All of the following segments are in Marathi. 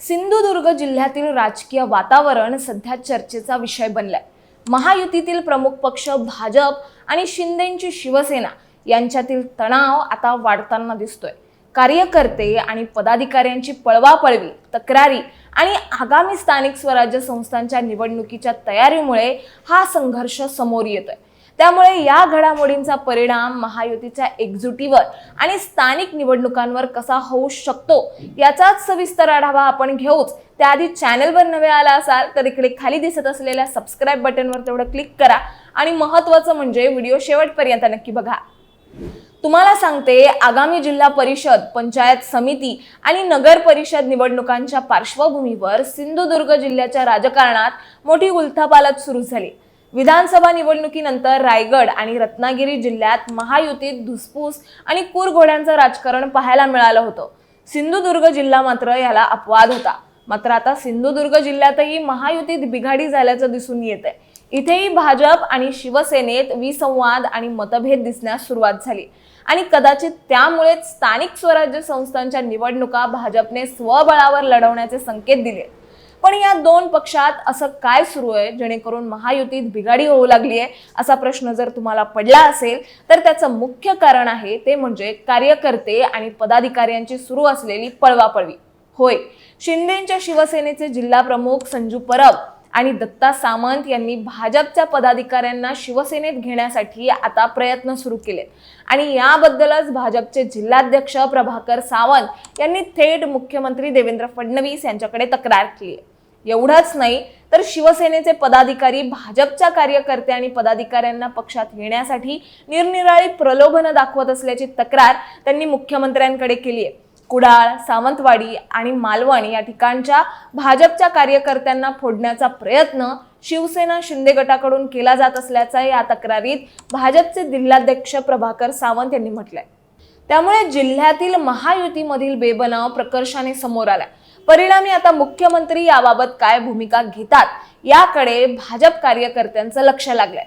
सिंधुदुर्ग जिल्ह्यातील राजकीय वातावरण सध्या चर्चेचा विषय बनलाय. महायुतीतील प्रमुख पक्ष भाजप आणि शिंदेंची शिवसेना यांच्यातील तणाव आता वाढताना दिसतोय. कार्यकर्ते आणि पदाधिकाऱ्यांची पळवापळवी तक्रारी आणि आगामी स्थानिक स्वराज्य संस्थांच्या निवडणुकीच्या तयारीमुळे हा संघर्ष समोर येतोय. त्यामुळे या घडामोडींचा परिणाम महायुतीच्या एकजुटीवर आणि स्थानिक निवडणुकांवर कसा होऊ शकतो याचाच सविस्तर आढावा आपण घेऊच. त्याआधी चॅनलवर नवे आला असाल तर इकडे खाली दिसत असलेल्या सबस्क्राईब बटनवर तेवढं क्लिक करा आणि महत्त्वाचं म्हणजे व्हिडिओ शेवटपर्यंत नक्की बघा. तुम्हाला सांगते आगामी जिल्हा परिषद पंचायत समिती आणि नगर परिषद निवडणुकांच्या पार्श्वभूमीवर सिंधुदुर्ग जिल्ह्याच्या राजकारणात मोठी उलथापालथ सुरू झाली. विधानसभा निवडणुकीनंतर रायगड आणि रत्नागिरी जिल्ह्यात महायुतीत धुसफूस आणि कुरघोड्यांचं राजकारण पाहायला मिळालं होतं. सिंधुदुर्ग जिल्हा मात्र याला अपवाद होता. मात्र आता सिंधुदुर्ग जिल्ह्यातही महायुतीत बिघाडी झाल्याचं दिसून येत आहे इथेही भाजप आणि शिवसेनेत विसंवाद आणि मतभेद दिसण्यास सुरुवात झाली. आणि कदाचित त्यामुळेच स्थानिक स्वराज्य संस्थांच्या निवडणुका भाजपने स्वबळावर लढवण्याचे संकेत दिले. पण या दोन पक्षात असं काय सुरू आहे? जेणेकरून महायुतीत बिघाडी होऊ लागली आहे असा प्रश्न जर तुम्हाला पडला असेल तर त्याचं मुख्य कारण आहे ते म्हणजे कार्यकर्ते आणि पदाधिकाऱ्यांची सुरू असलेली पळवापळवी. होय. शिंदेच्या शिवसेनेचे जिल्हा प्रमुख संजू परब आणि दत्ता सामंत यांनी भाजपच्या पदाधिकाऱ्यांना शिवसेनेत घेण्यासाठी आता प्रयत्न सुरू केले आणि याबद्दलच भाजपचे जिल्हाध्यक्ष प्रभाकर सावंत यांनी थेट मुख्यमंत्री देवेंद्र फडणवीस यांच्याकडे तक्रार केली आहे एवढंच नाही तर शिवसेनेचे पदाधिकारी भाजपच्या कार्यकर्ते आणि पदाधिकाऱ्यांना पक्षात येण्यासाठी निरनिराळी प्रलोभनं दाखवत असल्याची तक्रार त्यांनी मुख्यमंत्र्यांकडे केली आहे. कुडाळ सावंतवाडी आणि मालवण या ठिकाणच्या भाजपच्या कार्यकर्त्यांना फोडण्याचा प्रयत्न शिवसेना शिंदे गटाकडून केला जात असल्याचा या तक्रारीत भाजपचे जिल्हाध्यक्ष प्रभाकर सावंत यांनी म्हटलंय. त्यामुळे जिल्ह्यातील महायुतीमधील बेबनाव प्रकर्षाने समोर आलाय. परिणामी आता मुख्यमंत्री याबाबत काय भूमिका घेतात याकडे भाजप कार्यकर्त्यांचं लक्ष लागलंय.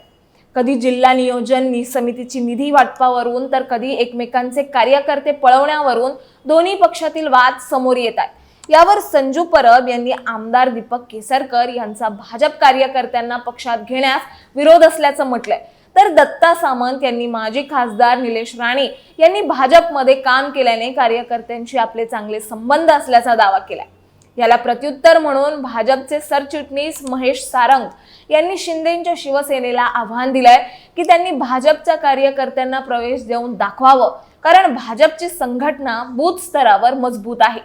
कधी जिल्हा नियोजन समितीची निधी वाटपावरून तर कधी एकमेकांचे कार्यकर्ते पळवण्यावरून दोन्ही पक्षातील वाद समोर येत आहेत. यावर संजू परब यांनी आमदार दीपक केसरकर यांचा भाजप कार्यकर्त्यांना पक्षात घेण्यास विरोध असल्याचं म्हटलंय. तर दत्ता सामंत यांनी माजी खासदार निलेश राणे यांनी भाजपमध्ये काम केल्याने कार्यकर्त्यांशी आपले चांगले संबंध असल्याचा दावा केलाय. याला प्रत्युत्तर म्हणून भाजपचे सरचिटणीस महेश सारंग यांनी शिंदेच्या शिवसेनेला आव्हान दिलंय की त्यांनी भाजपच्या कार्यकर्त्यांना प्रवेश देऊन दाखवावं कारण भाजपची संघटना बूथ स्तरावर मजबूत आहे.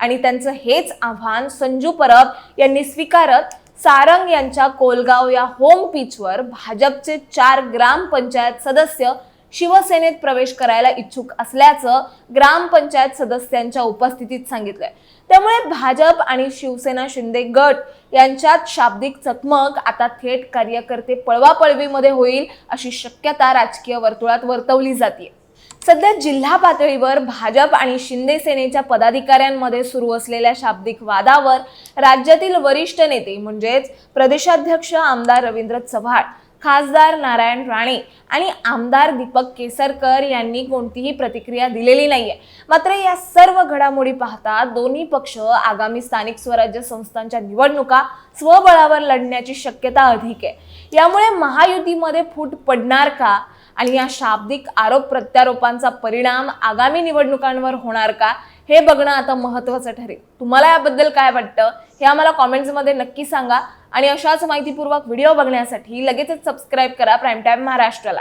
आणि त्यांचं हेच आव्हान संजू परब यांनी स्वीकारत सारंग यांच्या कोलगाव या होम पिचवर भाजपचे चार ग्रामपंचायत सदस्य शिवसेनेत प्रवेश करायला इच्छुक असल्याचं ग्रामपंचायत सदस्यांच्या उपस्थितीत सांगितलंय. त्यामुळे भाजप आणि शिवसेना शिंदे गट यांच्यात शाब्दिक चकमक आता थेट कार्यकर्ते पळवापळवीमध्ये होईल अशी शक्यता राजकीय वर्तुळात वर्तवली जाते सध्या जिल्हा पातळीवर भाजप आणि शिंदे सेनेच्या पदाधिकाऱ्यांमध्ये सुरू असलेल्या शाब्दिक वादावर राज्यातील वरिष्ठ नेते म्हणजेच प्रदेशाध्यक्ष आमदार रवींद्र चव्हाण खासदार नारायण राणे आणि आमदार दीपक केसरकर यांनी कोणतीही प्रतिक्रिया दिलेली नाहीये. मात्र या सर्व घडामोडी पाहता दोन्ही पक्ष आगामी स्थानिक स्वराज्य संस्थांच्या निवडणुका स्वबळावर लढण्याची शक्यता अधिक आहे. यामुळे महायुतीमध्ये फूट पडणार का? आणि या शाब्दिक आरोप प्रत्यारोपांचा परिणाम आगामी निवडणुकांवर होणार का हे बघणं आता महत्त्वाचं ठरेल. तुम्हाला याबद्दल काय वाटतं हे आम्हाला कॉमेंट्समध्ये नक्की सांगा. आणि अशाच माहितीपूर्वक व्हिडिओ बघण्यासाठी लगेचच सबस्क्राईब करा प्राईम टाईम महाराष्ट्राला.